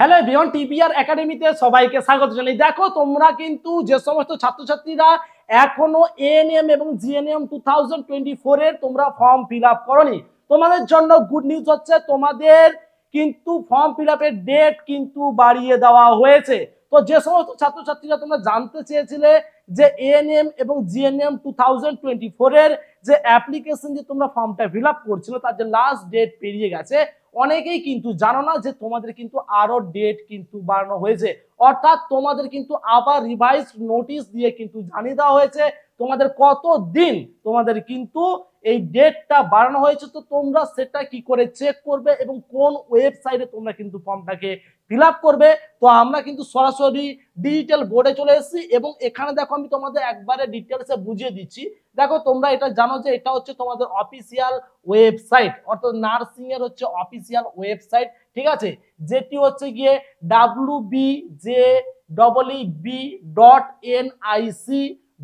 Hello বিয়ন TPR একাডেমিতে সবাইকে স্বাগত জানাই। দেখো, তোমরা কিন্তু যে সমস্ত ছাত্রছাত্রীরা এখনও এএনএম এবং জিএনএম টু থাউজেন্ড টোয়েন্টি এর তোমরা ফর্ম ফিল আপ করনি। তোমাদের জন্য গুড নিউজ হচ্ছে, তোমাদের কিন্তু ফর্ম ফিল আপের ডেট কিন্তু বাড়িয়ে দেওয়া হয়েছে। তো যে সমস্ত ছাত্রছাত্রীরা তোমরা জানতে চেয়েছিলে যে এএনএম এবং জিএনএম টু থাউজেন্ড টোয়েন্টি এর যে অ্যাপ্লিকেশন যে তোমরা ফর্মটা ফিল আপ করছিল, তার যে লাস্ট ডেট পেরিয়ে গেছে অনেকেই কিন্তু জানো না যে তোমাদের কিন্তু আরও ডেট কিন্তু বাড়ানো হয়েছে। অর্থাৎ তোমাদের কিন্তু আবার রিভাইজ নোটিশ দিয়ে কিন্তু জানিয়ে দেওয়া হয়েছে। তোমাদের কত দিন তোমাদের কিন্তু এই ডেটটা বাড়ানো হয়েছে, তো তোমরা সেটা কি করে চেক করবে এবং কোন ওয়েবসাইটে তোমরা কিন্তু ফর্মটাকে ফিল করবে। তো আমরা কিন্তু সরাসরি ডিজিটাল বোর্ডে চলে এসেছি এবং এখানে দেখো আমি তোমাদের একবারে ডিটেলসে বুঝিয়ে দিচ্ছি। দেখো তোমরা এটা জানো যে এটা হচ্ছে তোমাদের অফিসিয়াল ওয়েবসাইট অর্থাৎ নার্সিং এর হচ্ছে অফিসিয়াল ওয়েবসাইট ঠিক আছে? যেটি হচ্ছে গিয়ে W B J double B dot N I C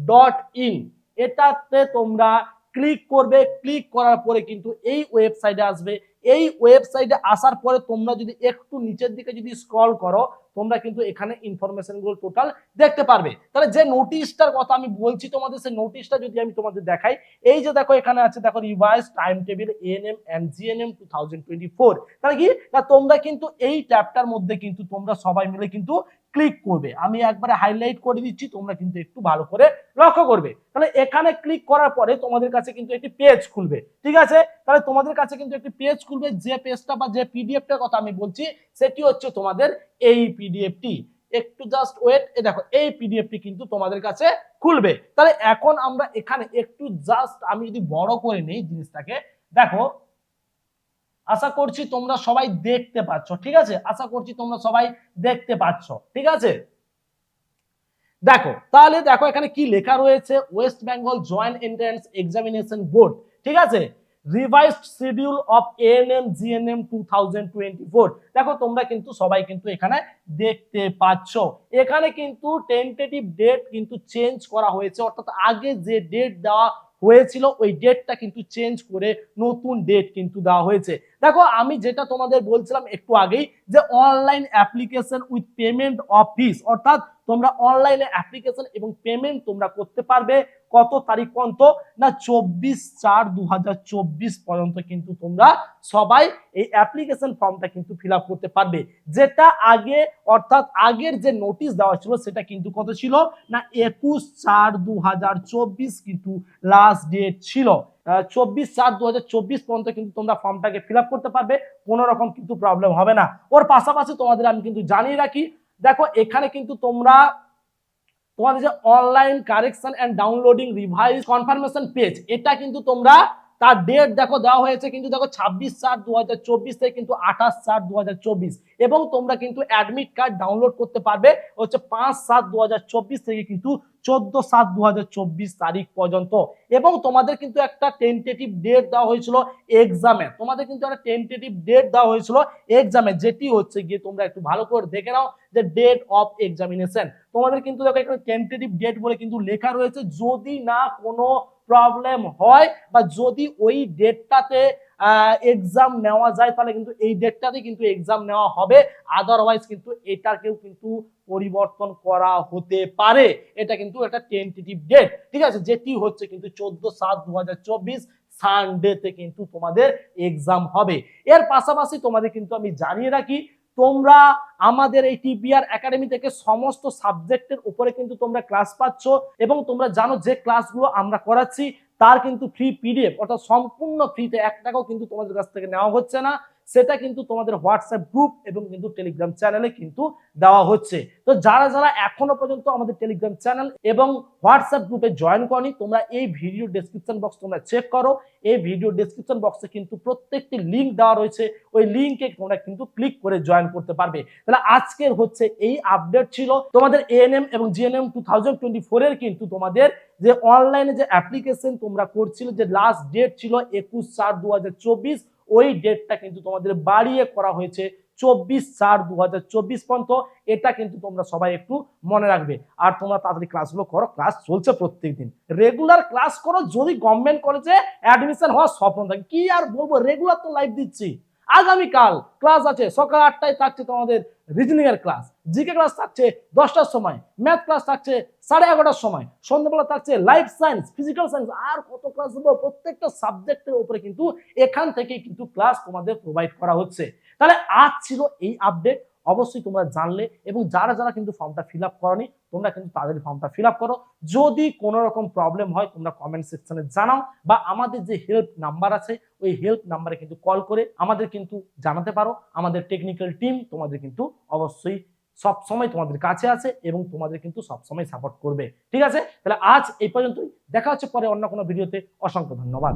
dot in এটাতে তোমরা ক্লিক করবে ক্লিক করার পরে কিন্তু এই ওয়েবসাইটে আসবে এই ওয়েবসাইটে আসার পরে তোমরা যদি একটু নিচের দিকে যদি স্ক্রল করো, তোমরা কিন্তু এখানে ইনফরমেশনগুলো টোটাল দেখতে পারবে। তাহলে যে নোটিশটার কথা আমি বলছি তোমাদের, সেই নোটিশটা যদি আমি তোমাদের দেখাই, এই যে দেখো এখানে আছে, দেখো revise time table ANM and GNM two thousand twenty four তাহলে কি? না, তোমরা কিন্তু এই ট্যাবটার মধ্যে কিন্তু তোমরা সবাই মিলে কিন্তু ক্লিক করবে। আমি একবারে হাইলাইট করে দিচ্ছি, তোমরা কিন্তু একটু ভালো করে লক্ষ্য করবে। তাহলে এখানে ক্লিক করার পরে তোমাদের কাছে কিন্তু একটি পেজ খুলবে। ঠিক আছে? তাহলে তোমাদের কাছে কিন্তু একটি পেজ খুলবে। যে পেজটা বা যে পিডিএফটার কথা আমি বলছি, সেটি হচ্ছে তোমাদের এই পিডিএফটি একটু জাস্ট ওয়েট এ দেখো, এই পিডিএফটি কিন্তু তোমাদের কাছে খুলবে। তাহলে এখন আমরা এখানে একটু জাস্ট আমি যদি বড় করে নেই জিনিসটাকে, দেখো, আশা করছি তোমরা সবাই দেখতে পাচ্ছ, ঠিক আছে? আশা করছি তোমরা সবাই দেখতে পাচ্ছ, ঠিক আছে? দেখো, তাহলে দেখো এখানে কি লেখা রয়েছে? West Bengal Joint Entrance Examination Board ঠিক আছে? Revised schedule of ANM GNM two thousand twenty four দেখো, তোমরা কিন্তু, সবাই কিন্তু এখানে দেখতে পাচ্ছ। এখানে কিন্তু টেন্টেটিভ ডেট কিন্তু চেঞ্জ করা হয়েছে। অর্থাৎ আগে যে ডেট দেওয়া হয়েছিল, ওই ডেটটা কিন্তু চেঞ্জ করে নতুন ডেট কিন্তু দেওয়া হয়েছে। দেখো, আমি যেটা তোমাদের বলছিলাম একটু আগেই যে online application with payment office অর্থাৎ তোমরা অনলাইনে অ্যাপ্লিকেশন এবং পেমেন্ট তোমরা করতে পারবে কত তারিখ পর্যন্ত? না, চব্বিশ চার দু পর্যন্ত কিন্তু তোমরা সবাই এই অ্যাপ্লিকেশন ফর্মটা কিন্তু ফিল করতে পারবে। যেটা আগে, অর্থাৎ আগের যে নোটিশ দেওয়া ছিল সেটা কিন্তু কত ছিল? না, একুশ চার দু কিন্তু লাস্ট ডেট ছিল। চব্বিশ চার দু পর্যন্ত কিন্তু তোমরা ফর্মটাকে ফিল করতে পারবে। কোনো রকম কিন্তু প্রবলেম হবে না। ওর পাশাপাশি তোমাদের আমি কিন্তু জানিয়ে রাখি, দেখো এখানে কিন্তু তোমরা তোমাদের যে online correction and downloading revise confirmation page এটা কিন্তু তোমরা তার ডেট দেখো দেওয়া হয়েছে কিন্তু দেখো ছাব্বিশ চার দু হাজার চব্বিশ থেকে কিন্তু আঠাশ চার দু হাজার চব্বিশ। এবং তোমরা কিন্তু অ্যাডমিট কার্ড ডাউনলোড করতে পারবে হচ্ছে পাঁচ সাত দু হাজার চব্বিশ থেকে কিন্তু চোদ্দ সাত দু তারিখ পর্যন্ত। এবং তোমাদের কিন্তু একটা টেন্টেটিভ ডেট দেওয়া হয়েছিল এক্সামে তোমাদের কিন্তু একটা টেন্টেটিভ ডেট দেওয়া হয়েছিল এক্সামে যেটি হচ্ছে গিয়ে তোমরা একটু ভালো করে দেখে নাও যে ডেট অফ এক্সামিনেশন তোমাদের কিন্তু দেখো এখানে টেন্টেটিভ ডেট বলে কিন্তু লেখা রয়েছে। যদি না কোনো প্রবলেম হয় বা যদি ওই ডেটটাতে এক্সাম নেওয়া যায়, তাহলে কিন্তু এই ডেটটাতে কিন্তু এক্সাম নেওয়া হবে। আদারওয়াইজ কিন্তু এটাকেও কিন্তু পরিবর্তন করা হতে পারে। এটা কিন্তু একটা টেন্টেটিভ ডেট ঠিক আছে? যেটি হচ্ছে কিন্তু চোদ্দ সাত দু সানডেতে কিন্তু তোমাদের এক্সাম হবে। এর পাশাপাশি তোমাদের কিন্তু আমি জানিয়ে রাখি তোমরা আমাদের এই টিপিআর একাডেমি থেকে সমস্ত সাবজেক্টের উপরে কিন্তু তোমরা ক্লাস পাচ্ছ এবং তোমরা জানো যে ক্লাসগুলো আমরা করাচ্ছি, তার কিন্তু ফ্রি পিডিএফ অর্থাৎ সম্পূর্ণ ফ্রিতে এক টাকাও কিন্তু তোমাদের কাছ থেকে নেওয়া হচ্ছে না। সেটা কিন্তু তোমাদের হোয়াটসঅ্যাপ গ্রুপ এবং কিন্তু টেলিগ্রাম চ্যানেলে কিন্তু দেওয়া হচ্ছে। তো যারা যারা এখনও পর্যন্ত আমাদের টেলিগ্রাম চ্যানেল এবং হোয়াটসঅ্যাপ গ্রুপে জয়েন করনি, তোমরা এই ভিডিও ডেসক্রিপশন বক্স তোমরা চেক করো। এই ভিডিও ডেসক্রিপশন বক্সে কিন্তু প্রত্যেকটি লিঙ্ক দেওয়া রয়েছে। ওই লিঙ্কে তোমরা কিন্তু ক্লিক করে জয়েন করতে পারবে। তাহলে আজকের হচ্ছে এই আপডেট ছিল। তোমাদের এএনএম এবং জিএনএম টু থাউজেন্ড টোয়েন্টি ফোরের কিন্তু তোমাদের যে অনলাইনে যে অ্যাপ্লিকেশন তোমরা করছিল, যে লাস্ট ডেট ছিল একুশ চার দু ওই ডেটটা কিন্তু তোমাদের বাড়িয়ে করা হয়েছে চব্বিশ চার দু পর্যন্ত। এটা কিন্তু তোমরা সবাই একটু মনে রাখবে। আর তোমরা তাড়াতাড়ি ক্লাসগুলো করো ক্লাস চলছে প্রত্যেক দিন রেগুলার ক্লাস করো, যদি গভর্নমেন্ট কলেজে অ্যাডমিশন হওয়ার স্বপ্ন থাকে। কি আর বলব রেগুলার তো লাইভ দিচ্ছি। আগামীকাল ক্লাস আছে, সকাল আটটায় থাকছে তোমাদের রিজনিং এর ক্লাস জিকে ক্লাস থাকছে দশটার সময়, ম্যাথ ক্লাস থাকছে সাড়ে এগারোটার সময়, সন্ধ্যাবেলা থাকছে লাইফ সায়েন্স, ফিজিক্যাল সায়েন্স, আর কত ক্লাস দেবো? প্রত্যেকটা সাবজেক্টের উপরে কিন্তু এখান থেকে কিন্তু ক্লাস তোমাদের প্রোভাইড করা হচ্ছে। তাহলে আজ ছিল এই আপডেট অবশ্যই তোমরা জানলে এবং যারা যারা কিন্তু ফর্মটা ফিল আপ করনি, তোমরা কিন্তু তাদের ফর্মটা ফিল আপ করো। যদি কোনো রকম প্রবলেম হয়, তোমরা কমেন্ট সেকশনে জানাও বা আমাদের যে হেল্প নাম্বার আছে, ওই হেল্প নাম্বারে কিন্তু কল করে আমাদের কিন্তু জানাতে পারো। আমাদের টেকনিক্যাল টিম তোমাদের কিন্তু অবশ্যই সব সময় তোমাদের কাছে আছে এবং তোমাদের কিন্তু সবসময় সাপোর্ট করবে। ঠিক আছে? তাহলে আজ এই পর্যন্তই। দেখা হচ্ছে পরে অন্য কোনো ভিডিওতে অসংখ্য ধন্যবাদ।